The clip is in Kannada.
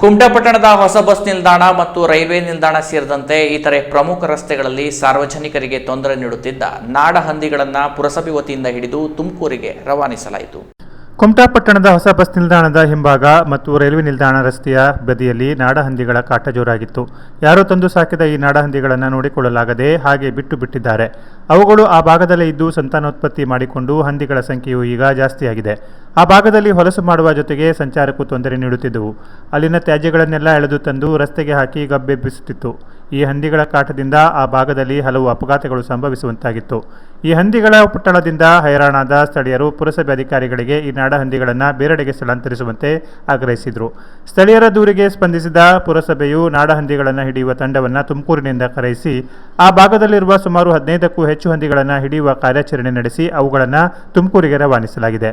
ಕುಮಟಪಟ್ಟಣದ ಹೊಸ ಬಸ್ ನಿಲ್ದಾಣ ಮತ್ತು ರೈಲ್ವೆ ನಿಲ್ದಾಣ ಸೇರಿದಂತೆ ಇತರೆ ಪ್ರಮುಖ ರಸ್ತೆಗಳಲ್ಲಿ ಸಾರ್ವಜನಿಕರಿಗೆ ತೊಂದರೆ ನೀಡುತ್ತಿದ್ದ ನಾಡ ಹಂದಿಗಳನ್ನು ಪುರಸಭೆ ವತಿಯಿಂದ ಹಿಡಿದು ತುಮಕೂರಿಗೆ ರವಾನಿಸಲಾಯಿತು. ಕುಮಟಾ ಪಟ್ಟಣದ ಹೊಸ ಬಸ್ ನಿಲ್ದಾಣದ ಹಿಂಭಾಗ ಮತ್ತು ರೈಲ್ವೆ ನಿಲ್ದಾಣ ರಸ್ತೆಯ ಬದಿಯಲ್ಲಿ ನಾಡಹಂದಿಗಳ ಕಾಟ ಜೋರಾಗಿತ್ತು. ಯಾರೋ ತಂದು ಸಾಕಿದ ಈ ನಾಡಹಂದಿಗಳನ್ನು ನೋಡಿಕೊಳ್ಳಲಾಗದೆ ಹಾಗೆ ಬಿಟ್ಟು ಬಿಟ್ಟಿದ್ದಾರೆ. ಅವುಗಳು ಆ ಭಾಗದಲ್ಲೇ ಇದ್ದು ಸಂತಾನೋತ್ಪತ್ತಿ ಮಾಡಿಕೊಂಡು ಹಂದಿಗಳ ಸಂಖ್ಯೆಯು ಈಗ ಜಾಸ್ತಿಯಾಗಿದೆ. ಆ ಭಾಗದಲ್ಲಿ ಹೊಲಸು ಮಾಡುವ ಜೊತೆಗೆ ಸಂಚಾರಕ್ಕೂ ತೊಂದರೆ ನೀಡುತ್ತಿದ್ದವು. ಅಲ್ಲಿನ ತ್ಯಾಜ್ಯಗಳನ್ನೆಲ್ಲ ಎಳೆದು ತಂದು ರಸ್ತೆಗೆ ಹಾಕಿ ಗಬ್ಬೆಬ್ಬಿಸುತ್ತಿತ್ತು ಈ ಹಂದಿಗಳ ಕಾಟದಿಂದ ಆ ಭಾಗದಲ್ಲಿ ಹಲವು ಅಪಘಾತಗಳು ಸಂಭವಿಸುವಂತಾಗಿತ್ತು. ಈ ಹಂದಿಗಳ ಪಟ್ಟಣದಿಂದ ಹೈರಾಣಾದ ಸ್ಥಳೀಯರು ಪುರಸಭೆ ಅಧಿಕಾರಿಗಳಿಗೆ ಈ ನಾಡಹಂದಿಗಳನ್ನು ಬೇರೆಡೆಗೆ ಸ್ಥಳಾಂತರಿಸುವಂತೆ ಆಗ್ರಹಿಸಿದರು. ಸ್ಥಳೀಯರ ದೂರಿಗೆ ಸ್ಪಂದಿಸಿದ ಪುರಸಭೆಯು ನಾಡಹಂದಿಗಳನ್ನು ಹಿಡಿಯುವ ತಂಡವನ್ನು ತುಮಕೂರಿನಿಂದ ಕರೆಯಿಸಿ, ಆ ಭಾಗದಲ್ಲಿರುವ ಸುಮಾರು ಹದಿನೈದಕ್ಕೂ ಹೆಚ್ಚು ಹಂದಿಗಳನ್ನು ಹಿಡಿಯುವ ಕಾರ್ಯಾಚರಣೆ ನಡೆಸಿ ಅವುಗಳನ್ನು ತುಮಕೂರಿಗೆ ರವಾನಿಸಲಾಗಿದೆ.